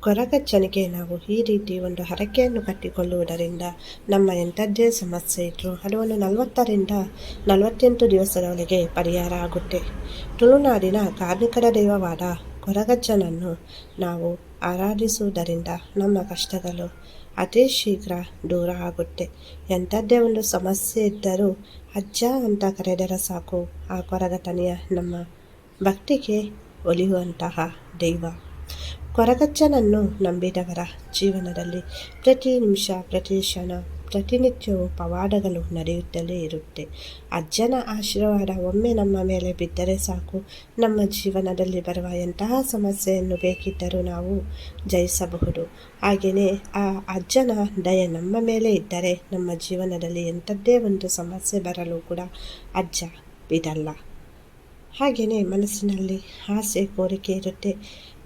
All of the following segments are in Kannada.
ಕೊರಗಜ್ಜನಿಗೆ ನಾವು ಈ ರೀತಿ ಒಂದು ಹರಕೆಯನ್ನು ಕಟ್ಟಿಕೊಳ್ಳುವುದರಿಂದ ನಮ್ಮ ಎಂಥದ್ದೇ ಸಮಸ್ಯೆ ಇದ್ದರೂ ಅದು ಒಂದು ನಲವತ್ತರಿಂದ ನಲವತ್ತೆಂಟು ದಿವಸದೊಳಗೆ ಪರಿಹಾರ ಆಗುತ್ತೆ. ತುಳುನಾಡಿನ ಕಾರ್ಮಿಕರ ದೈವವಾದ ಕೊರಗಜ್ಜನನ್ನು ನಾವು ಆರಾಧಿಸುವುದರಿಂದ ನಮ್ಮ ಕಷ್ಟಗಳು ಅತಿ ಶೀಘ್ರ ದೂರ ಆಗುತ್ತೆ. ಎಂಥದ್ದೇ ಒಂದು ಸಮಸ್ಯೆ ಇದ್ದರೂ ಅಜ್ಜ ಅಂತ ಕರೆದರೆ ಸಾಕು. ಆ ಕೊರಗತನೆಯ ನಮ್ಮ ಭಕ್ತಿಗೆ ಒಲಿಯುವಂತಹ ದೈವ. ಕೊರಗಜ್ಜನನ್ನು ನಂಬಿದವರ ಜೀವನದಲ್ಲಿ ಪ್ರತಿ ನಿಮಿಷ, ಪ್ರತಿ ಕ್ಷಣ ಪ್ರತಿನಿತ್ಯವೂ ಪವಾಡಗಳು ನಡೆಯುತ್ತಲೇ ಇರುತ್ತೆ. ಅಜ್ಜನ ಆಶೀರ್ವಾದ ಒಮ್ಮೆ ನಮ್ಮ ಮೇಲೆ ಬಿದ್ದರೆ ಸಾಕು. ನಮ್ಮ ಜೀವನದಲ್ಲಿ ಬರುವ ಎಂತಹ ಸಮಸ್ಯೆಯನ್ನು ಬೇಕಿದ್ದರೂ ನಾವು ಜಯಿಸಬಹುದು. ಹಾಗೆಯೇ ಆ ಅಜ್ಜನ ದಯ ನಮ್ಮ ಮೇಲೆ ಇದ್ದರೆ ನಮ್ಮ ಜೀವನದಲ್ಲಿ ಎಂಥದ್ದೇ ಒಂದು ಸಮಸ್ಯೆ ಬರಲು ಕೂಡ ಅಜ್ಜ ಬಿಡಲ್ಲ. ಹಾಗೆಯೇ ಮನಸ್ಸಿನಲ್ಲಿ ಆಸೆ, ಕೋರಿಕೆ ಇರುತ್ತೆ.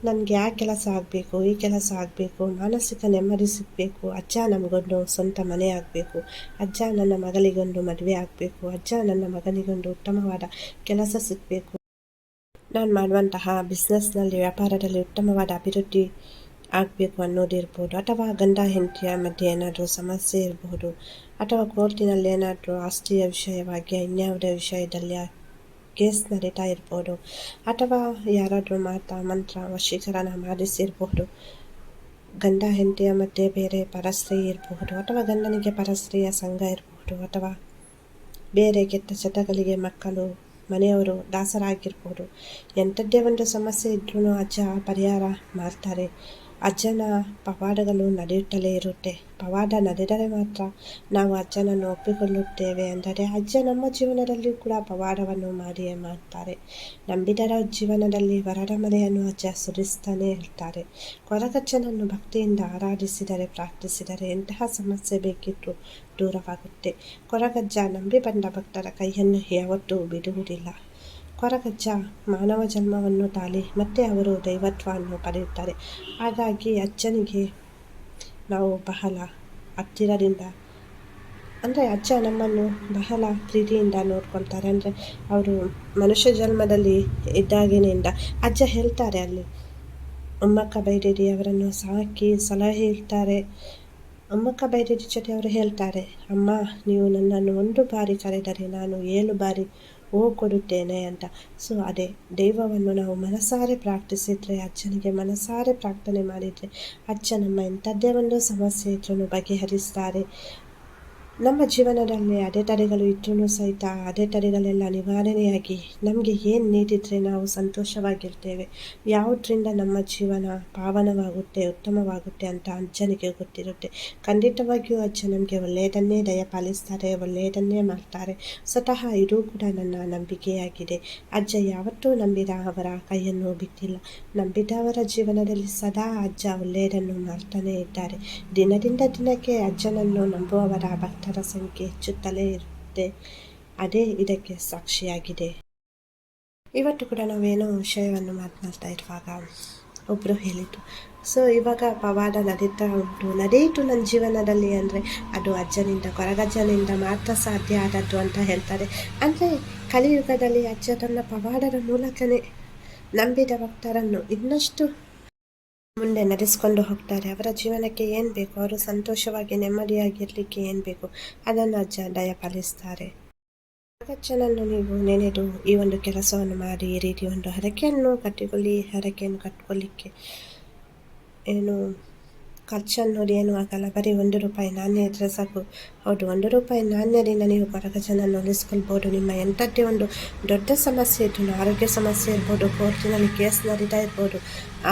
ನನಗೆ ಆ ಕೆಲಸ ಆಗಬೇಕು, ಈ ಕೆಲಸ ಆಗಬೇಕು, ಮಾನಸಿಕ ನೆಮ್ಮದಿ ಸಿಗಬೇಕು, ಅಜ್ಜ ನಮಗೊಂದು ಸ್ವಂತ ಮನೆ ಆಗಬೇಕು, ಅಜ್ಜ ನನ್ನ ಮಗಳಿಗೊಂದು ಮದುವೆ ಆಗಬೇಕು, ಅಜ್ಜ ನನ್ನ ಮಗನಿಗೊಂದು ಉತ್ತಮವಾದ ಕೆಲಸ ಸಿಗಬೇಕು. ನಾನು ಮಾಡುವಂತಹ ಬಿಸ್ನೆಸ್ನಲ್ಲಿ ವ್ಯಾಪಾರದಲ್ಲಿ ಉತ್ತಮವಾದ ಅಭಿವೃದ್ಧಿ ಆಗಬೇಕು ಅನ್ನೋದಿರ್ಬೋದು, ಅಥವಾ ಗಂಡ ಹೆಂಡತಿಯ ಮಧ್ಯೆ ಏನಾದರೂ ಸಮಸ್ಯೆ ಇರಬಹುದು ಅಥವಾ ಕೋರ್ಟಿನಲ್ಲಿ ಏನಾದರೂ ಆಸ್ತಿಯ ವಿಷಯವಾಗಿ ಇನ್ಯಾವುದೇ ವಿಷಯದಲ್ಲಿ ಕೇಸ್ ನಡೀತಾ ಇರ್ಬೋದು ಅಥವಾ ಯಾರಾದರೂ ಮಾತಾ, ಮಂತ್ರ, ವಶೀಕರಣ ಮಾಡಿಸಿರ್ಬೋದು ಗಂಡ, ಹೆಂಡತಿಯ ಮಧ್ಯೆ ಬೇರೆ ಪರಸ್ತ್ರೀ ಇರಬಹುದು ಅಥವಾ ಗಂಡನಿಗೆ ಪರಸ್ತ್ರೀಯ ಸಂಘ ಇರಬಹುದು ಅಥವಾ ಬೇರೆ ಕೆಟ್ಟ ಚಟಗಳಿಗೆ ಮಕ್ಕಳು, ಮನೆಯವರು ದಾಸರಾಗಿರ್ಬೋದು. ಎಂಥದ್ದೇ ಒಂದು ಸಮಸ್ಯೆ ಇದ್ರೂ ಅಜ್ಜ ಪರಿಹಾರ ಮಾಡ್ತಾರೆ. ಅಜ್ಜನ ಪವಾಡಗಳು ನಡೆಯುತ್ತಲೇ ಇರುತ್ತೆ. ಪವಾಡ ನಡೆದರೆ ಮಾತ್ರ ನಾವು ಅಜ್ಜನನ್ನು ಒಪ್ಪಿಕೊಳ್ಳುತ್ತೇವೆ ಅಂದರೆ ಅಜ್ಜ ನಮ್ಮ ಜೀವನದಲ್ಲಿ ಕೂಡ ಪವಾಡವನ್ನು ಮಾಡಿಯೇ ಮಾಡ್ತಾರೆ. ನಂಬಿದರ ಜೀವನದಲ್ಲಿ ವರದ ಮನೆಯನ್ನು ಅಜ್ಜ ಸುರಿಸ್ತಾನೆ ಇರ್ತಾರೆ. ಕೊರಗಜ್ಜನನ್ನು ಭಕ್ತಿಯಿಂದ ಆರಾಧಿಸಿದರೆ, ಪ್ರಾರ್ಥಿಸಿದರೆ ಎಂತಹ ಸಮಸ್ಯೆ ಬೇಕಿತ್ತು ದೂರವಾಗುತ್ತೆ. ಕೊರಗಜ್ಜ ನಂಬಿ ಬಂದ ಭಕ್ತರ ಕೈಯನ್ನು ಯಾವತ್ತೂ ಬಿಡುವುದಿಲ್ಲ. ಕೊರಗಜ್ಜ ಮಾನವ ಜನ್ಮವನ್ನು ತಾಳಿ ಮತ್ತೆ ಅವರು ದೈವತ್ವವನ್ನು ಪಡೆಯುತ್ತಾರೆ. ಹಾಗಾಗಿ ಅಜ್ಜನಿಗೆ ನಾವು ಬಹಳ ಹತ್ತಿರದಿಂದ, ಅಂದರೆ ಅಜ್ಜ ನಮ್ಮನ್ನು ಬಹಳ ಪ್ರೀತಿಯಿಂದ ನೋಡ್ಕೊಳ್ತಾರೆ. ಅಂದರೆ ಅವರು ಮನುಷ್ಯ ಜನ್ಮದಲ್ಲಿ ಇದ್ದಾಗಿನಿಂದ ಅಜ್ಜ ಹೇಳ್ತಾರೆ ಅಲ್ಲಿ ಅಮ್ಮಕ್ಕ ಬೈರೇರಿ ಅವರನ್ನು ಸಾಕಿ ಸಲಹೆ ಹೇಳ್ತಾರೆ ಅಮ್ಮಕ್ಕ ಬೈರೇರಿ ಜೊತೆ ಅವರು ಹೇಳ್ತಾರೆ, ಅಮ್ಮ, ನೀವು ನನ್ನನ್ನು ಒಂದು ಬಾರಿ ಕರೆದರೆ ನಾನು ಏಳು ಬಾರಿ ಓ ಕೊಡುತ್ತೇನೆ ಅಂತ. ಸೊ ಅದೇ, ದೈವವನ್ನು ನಾವು ಮನಸಾರೆ ಪ್ರಾರ್ಥಿಸಿದರೆ, ಅಜ್ಜನಿಗೆ ಮನಸಾರೆ ಪ್ರಾರ್ಥನೆ ಮಾಡಿದರೆ, ಅಜ್ಜ ನಮ್ಮ ಎಂಥದ್ದೇ ಒಂದು ಸಮಸ್ಯೆ ಇದ್ರೂ ಬಗೆಹರಿಸ್ತಾರೆ. ನಮ್ಮ ಜೀವನದಲ್ಲಿ ಅಡೆತಡೆಗಳು ಇದ್ರೂ ಸಹಿತ ಅಡೆತಡೆಗಳೆಲ್ಲ ನಿವಾರಣೆಯಾಗಿ ನಮಗೆ ಏನು ನೀಡಿದರೆ ನಾವು ಸಂತೋಷವಾಗಿರ್ತೇವೆ. ಯಾವುದರಿಂದ ನಮ್ಮ ಜೀವನ ಪಾವನವಾಗುತ್ತೆ, ಉತ್ತಮವಾಗುತ್ತೆ ಅಂತ ಅಜ್ಜನಿಗೆ ಗೊತ್ತಿರುತ್ತೆ. ಖಂಡಿತವಾಗಿಯೂ ಅಜ್ಜ ನಮಗೆ ಒಳ್ಳೆಯದನ್ನೇ ದಯಪಾಲಿಸ್ತಾರೆ ಒಳ್ಳೆಯದನ್ನೇ ಮಾಡ್ತಾರೆ. ಸ್ವತಃ ಇದು ಕೂಡ ನನ್ನ ನಂಬಿಕೆಯಾಗಿದೆ. ಅಜ್ಜ ಯಾವತ್ತೂ ನಂಬಿದ ಅವರ ಕೈಯನ್ನು ಬಿಟ್ಟಿಲ್ಲ. ನಂಬಿದವರ ಜೀವನದಲ್ಲಿ ಸದಾ ಅಜ್ಜ ಒಳ್ಳೆಯದನ್ನು ಮಾಡ್ತಾನೇ ಇದ್ದಾರೆ. ದಿನದಿಂದ ದಿನಕ್ಕೆ ಅಜ್ಜನನ್ನು ನಂಬುವವರ ಭಕ್ತರ ಸಂಖ್ಯೆ ಹೆಚ್ಚುತ್ತಲೇ ಇರುತ್ತೆ ಅದೇ ಇದಕ್ಕೆ ಸಾಕ್ಷಿಯಾಗಿದೆ. ಇವತ್ತು ಕೂಡ ನಾವೇನೋ ವಿಷಯವನ್ನು ಮಾತನಾಡ್ತಾ ಇರುವಾಗ ಒಬ್ಬರು ಹೇಳಿದ್ದು, ಸೊ, ಇವಾಗ ಪವಾಡ ನಡೀತಾ ಉಂಟು. ನಡೆಯಿತು ನನ್ನ ಜೀವನದಲ್ಲಿ ಅಂದರೆ ಅದು ಅಜ್ಜನಿಂದ, ಕೊರಗಜ್ಜನಿಂದ ಮಾತ್ರ ಸಾಧ್ಯ ಆದದ್ದು ಅಂತ ಹೇಳ್ತಾರೆ. ಅಂದರೆ ಕಲಿಯುಗದಲ್ಲಿ ಅಜ್ಜ ತನ್ನ ಪವಾಡದ ಮೂಲಕನೇ ನಂಬಿದ ಭಕ್ತರನ್ನು ಇನ್ನಷ್ಟು ಮುಂದೆ ನಡೆಸ್ಕೊಂಡು ಹೋಗ್ತಾರೆ. ಅವರ ಜೀವನಕ್ಕೆ ಏನು ಬೇಕು? ಅವರು ಸಂತೋಷವಾಗಿ, ನೆಮ್ಮದಿಯಾಗಿರಲಿಕ್ಕೆ ಏನು ಬೇಕು? ಅದನ್ನು ಅಜ್ಜ ದಯಪಾಲಿಸ್ತಾರೆ. ಅಜ್ಜನನ್ನು ನೀವು ನೆನೆದು ಈ ಒಂದು ಕೆಲಸವನ್ನು ಮಾಡಿ, ಈ ರೀತಿ ಒಂದು ಹರಕೆಯನ್ನು ಕಟ್ಟಿಕೊಳ್ಳಿ, ಹರಕೆಯನ್ನು ಕಟ್ಕೊಳ್ಳಿಕ್ಕೆ ಏನು ಖರ್ಚು ನೋಡಿ ಏನೂ ಆಗಲ್ಲ ಬರೀ ಒಂದು ರೂಪಾಯಿ ನಾಣ್ಯ ಇದ್ದರೆ ಸಾಕು. ಹೌದು, ಒಂದು ರೂಪಾಯಿ ನಾಣ್ಯದಿಂದ ನೀವು ಕೊರಗಜನನ್ನು ಉಳಿಸ್ಕೊಳ್ಬೋದು. ನಿಮ್ಮ ಎಂಥದ್ದೇ ಒಂದು ದೊಡ್ಡ ಸಮಸ್ಯೆ ಇದ್ದು ಆರೋಗ್ಯ ಸಮಸ್ಯೆ ಇರ್ಬೋದು, ಕೋರ್ಟಿನಲ್ಲಿ ಕೇಸ್ ನಡೀತಾ ಇರ್ಬೋದು,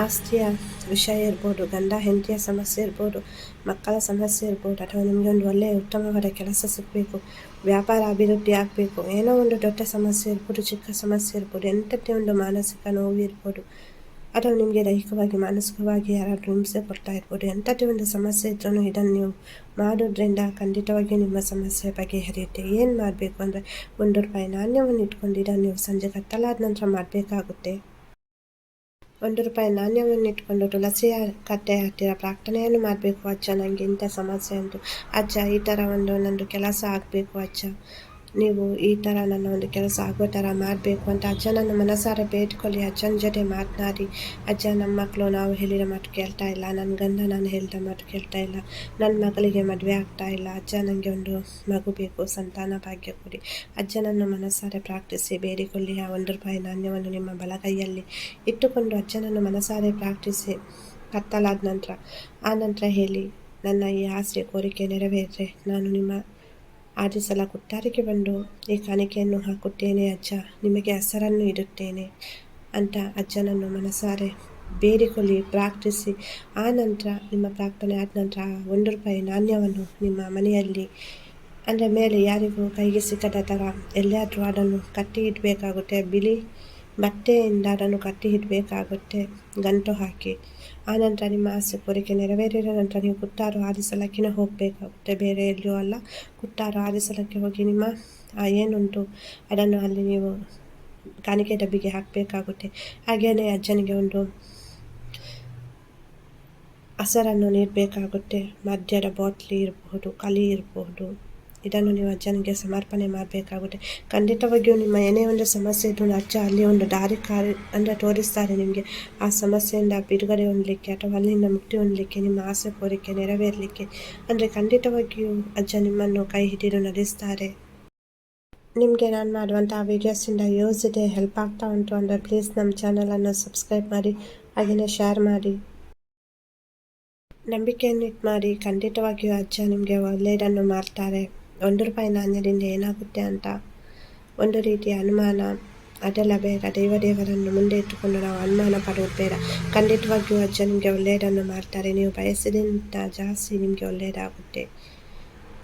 ಆಸ್ತಿಯ ವಿಷಯ ಇರ್ಬೋದು, ಗಂಡ ಹೆಂಡತಿಯ ಸಮಸ್ಯೆ ಇರ್ಬೋದು, ಮಕ್ಕಳ ಸಮಸ್ಯೆ ಇರ್ಬೋದು, ಅಥವಾ ನಿಮಗೆ ಒಂದು ಒಳ್ಳೆಯ ಉತ್ತಮವಾದ ಕೆಲಸ ಸಿಗಬೇಕು, ವ್ಯಾಪಾರ ಅಭಿವೃದ್ಧಿ ಆಗಬೇಕು, ಏನೋ ಒಂದು ದೊಡ್ಡ ಸಮಸ್ಯೆ ಇರ್ಬೋದು, ಚಿಕ್ಕ ಸಮಸ್ಯೆ ಇರ್ಬೋದು ಎಂಥದ್ದೇ ಒಂದು ಮಾನಸಿಕ ನೋವು ಇರ್ಬೋದು. ಅಥವಾ ನಿಮಗೆ ದೈಹಿಕವಾಗಿ, ಮಾನಸಿಕವಾಗಿ ಯಾರಾದರೂ ಹಿಂಸೆ ಕೊಡ್ತಾ ಇರ್ಬೋದು. ಎಂಥದ್ದೇ ಒಂದು ಸಮಸ್ಯೆ ಇದ್ರೂ ಇದನ್ನು ನೀವು ಮಾಡೋದ್ರಿಂದ ಖಂಡಿತವಾಗಿ ನಿಮ್ಮ ಸಮಸ್ಯೆ ಬಗೆಹರಿಯುತ್ತೆ. ಏನು ಮಾಡಬೇಕು ಅಂದರೆ ಒಂದು ರೂಪಾಯಿ ನಾಣ್ಯವನ್ನು ಇಟ್ಕೊಂಡು ಇದನ್ನು ನೀವು ಸಂಜೆ ಕತ್ತಲಾದ ನಂತರ ಮಾಡಬೇಕಾಗುತ್ತೆ. ಒಂದು ರೂಪಾಯಿ ನಾಣ್ಯವನ್ನು ಇಟ್ಕೊಂಡು ತುಳಸಿಯ ಕಟ್ಟೆ ಹತ್ತಿರ ಪ್ರಾರ್ಥನೆಯನ್ನು ಮಾಡಬೇಕು. ಅಜ್ಜ ನನಗೆ ಇಂಥ ಸಮಸ್ಯೆ ಉಂಟು. ಅಜ್ಜ ಈ ಥರ ಒಂದು ನನ್ನದು ಕೆಲಸ ಆಗಬೇಕು ಅಜ್ಜ ನೀವು ಈ ಥರ ನನ್ನ ಒಂದು ಕೆಲಸ ಆಗೋ ಥರ ಮಾಡಬೇಕು ಅಂತ ಅಜ್ಜನನ್ನು ಮನಸಾರ ಬೇಡ್ಕೊಳ್ಳಿ. ಅಜ್ಜನ ಜೊತೆ ಮಾತನಾಡಿ. ಅಜ್ಜ ನಮ್ಮ ಮಕ್ಕಳು ನಾವು ಹೇಳಿರೋ ಮಾತು ಕೇಳ್ತಾ ಇಲ್ಲ. ನನ್ನ ಗಂಡ ನಾನು ಹೇಳಿದ ಮಾತು ಕೇಳ್ತಾ ಇಲ್ಲ. ನನ್ನ ಮಗಳಿಗೆ ಮದುವೆ ಆಗ್ತಾ ಇಲ್ಲ. ಅಜ್ಜ ನನಗೆ ಒಂದು ಮಗು ಬೇಕು, ಸಂತಾನ ಭಾಗ್ಯ ಕೊಡಿ. ಅಜ್ಜನನ್ನು ಮನಸಾರೆ ಪ್ರಾರ್ಥಿಸಿ ಬೇಡಿಕೊಳ್ಳಿ. ಆ ಒಂದು ರೂಪಾಯಿ ನಾಣ್ಯವನ್ನು ನಿಮ್ಮ ಬಲಗೈಯಲ್ಲಿ ಇಟ್ಟುಕೊಂಡು ಅಜ್ಜನನ್ನು ಮನಸಾರೆ ಪ್ರಾರ್ಥಿಸಿ ಕತ್ತಲಾದ ನಂತರ ಆ ನಂತರ ಹೇಳಿ, ನನ್ನ ಈ ಆಸೆ ಕೋರಿಕೆ ನೆರವೇರಿದ್ರೆ ನಾನು ನಿಮ್ಮ ಆದ ಸಲ ಕೊಟ್ಟಾರಿಗೆ ಬಂದು ಈ ಕಾಣಿಕೆಯನ್ನು ಹಾಕುತ್ತೇನೆ ಅಜ್ಜ, ನಿಮಗೆ ಹೆಸರನ್ನು ಇಡುತ್ತೇನೆ ಅಂತ ಅಜ್ಜನನ್ನು ಮನಸಾರೆ ಬೇಡಿಕೊಳ್ಳಿ, ಪ್ರಾರ್ಥಿಸಿ. ಆ ನಂತರ, ನಿಮ್ಮ ಪ್ರಾರ್ಥನೆ ಆದ ನಂತರ ಒಂದು ರೂಪಾಯಿ ನಾಣ್ಯವನ್ನು ನಿಮ್ಮ ಮನೆಯಲ್ಲಿ, ಅಂದರೆ ಮೇಲೆ ಯಾರಿಗೂ ಕೈಗೆ ಸಿಕ್ಕದ ಥರ ಎಲ್ಲಿಯಾದರೂ ಅದನ್ನು ಕಟ್ಟಿ ಇಡಬೇಕಾಗುತ್ತೆ. ಬಿಳಿ ಬಟ್ಟೆಯಿಂದ ಅದನ್ನು ಕಟ್ಟಿ ಇಡಬೇಕಾಗುತ್ತೆ. ಗಂಟು ಹಾಕಿ. ಆನಂತರ ನಿಮ್ಮ ಆಸೆ ಕೋರಿಕೆ ನೆರವೇರಿದ ನಂತರ ನೀವು ಕುಟ್ಟಾರು ಆರಿಸಲಕ್ಕಿನ ಹೋಗಬೇಕಾಗುತ್ತೆ. ಬೇರೆ ಎಲ್ಲೂ ಅಲ್ಲ. ಕುಟ್ಟಾರು ಆರಿಸಲಕ್ಕೆ ಹೋಗಿ ನಿಮ್ಮ ಏನುಂಟು? ಅದನ್ನು ಅಲ್ಲಿ ನೀವು ಕಾಣಿಕೆ ಡಬ್ಬಿಗೆ ಹಾಕಬೇಕಾಗುತ್ತೆ. ಹಾಗೆಯೇ ಅಜ್ಜನಿಗೆ ಒಂದು ಹಸರನ್ನು ನೀಡಬೇಕಾಗುತ್ತೆ. ಮದ್ಯದ ಬಾಟ್ಲಿ ಇರಬಹುದು, ಕಲಿ ಇರಬಹುದು. ಇದನ್ನು ನೀವು ಅಜ್ಜನಿಗೆ ಸಮರ್ಪಣೆ ಮಾಡಬೇಕಾಗುತ್ತೆ. ಖಂಡಿತವಾಗಿಯೂ ನಿಮ್ಮ ಏನೇ ಒಂದು ಸಮಸ್ಯೆ ಇದ್ದರೂ ಅಜ್ಜ ಅಲ್ಲಿ ಒಂದು ದಾರಿ ಕಾರಿ ಅಂದರೆ ತೋರಿಸ್ತಾರೆ ನಿಮಗೆ. ಆ ಸಮಸ್ಯೆಯಿಂದ ಬಿಡುಗಡೆ ಹೊಂದಲಿಕ್ಕೆ ಅಥವಾ ಅಲ್ಲಿಂದ ಮುಕ್ತಿ ಹೊಂದಲಿಕ್ಕೆ, ನಿಮ್ಮ ಆಸೆ ಕೋರಿಕೆ ನೆರವೇರಲಿಕ್ಕೆ ಅಂದರೆ ಖಂಡಿತವಾಗಿಯೂ ಅಜ್ಜ ನಿಮ್ಮನ್ನು ಕೈ ಹಿಡಿದು ನಡೆಸ್ತಾರೆ. ನಿಮಗೆ ನಾನು ಮಾಡುವಂಥ ವೀಡಿಯೋಸಿಂದ ಯೂಸ್ ಇದೆ ಹೆಲ್ಪ್ ಆಗ್ತಾ ಉಂಟು ಅಂದರೆ ಪ್ಲೀಸ್ ನಮ್ಮ ಚಾನಲನ್ನು ಸಬ್ಸ್ಕ್ರೈಬ್ ಮಾಡಿ ಹಾಗೆಯೇ ಶೇರ್ ಮಾಡಿ. ನಂಬಿಕೆಯನ್ನು ಇಟ್ಟು ಮಾಡಿ, ಖಂಡಿತವಾಗಿಯೂ ಅಜ್ಜ ನಿಮಗೆ ಒಳ್ಳೆಯದನ್ನು ಮಾಡ್ತಾರೆ. ಒಂದು ರೂಪಾಯಿ ನಾಣ್ಯದಿಂದ ಏನಾಗುತ್ತೆ ಅಂತ ಒಂದು ರೀತಿಯ ಅನುಮಾನ ಅದೆಲ್ಲ ಬೇಡ ದೇವ ದೇವರನ್ನು ಮುಂದೆ ಇಟ್ಟುಕೊಂಡು ನಾವು ಅನುಮಾನ ಪಡುವುದು ಬೇಡ ಖಂಡಿತವಾಗಿಯೂ ಅಜ್ಜ ನಿಮಗೆ ಒಳ್ಳೆಯದನ್ನು ಮಾಡ್ತಾರೆ ನೀವು ಬಯಸಿದಂತ ಜಾಸ್ತಿ ನಿಮಗೆ ಒಳ್ಳೆಯದಾಗುತ್ತೆ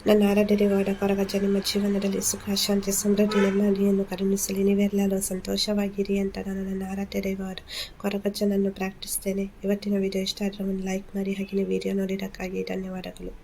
ನನ್ನ ದೇವರ ಕೊರಗಜ್ಜ ನಿಮ್ಮ ಜೀವನದಲ್ಲಿ ಸುಖ ಶಾಂತಿ ಸಮೃದ್ಧಿ ನೆಮ್ಮದಿಯನ್ನು ಕರುಣಿಸಲಿ ನೀವೆಲ್ಲರೂ ಸಂತೋಷವಾಗಿರಿ ಅಂತ ನಾನು ನನ್ನ ದೇವರ ಕೊರಗಜ್ಜನನ್ನು ಪ್ರಾರ್ಥಿಸ್ತೇನೆ ಇವತ್ತಿನ ವಿಡಿಯೋ ಇಷ್ಟ ಆದರೆ ಒಂದು ಲೈಕ್ ಮಾಡಿ ಹಾಗೆಯೇ ವಿಡಿಯೋ ನೋಡಿದ್ದಕ್ಕಾಗಿ ಧನ್ಯವಾದಗಳು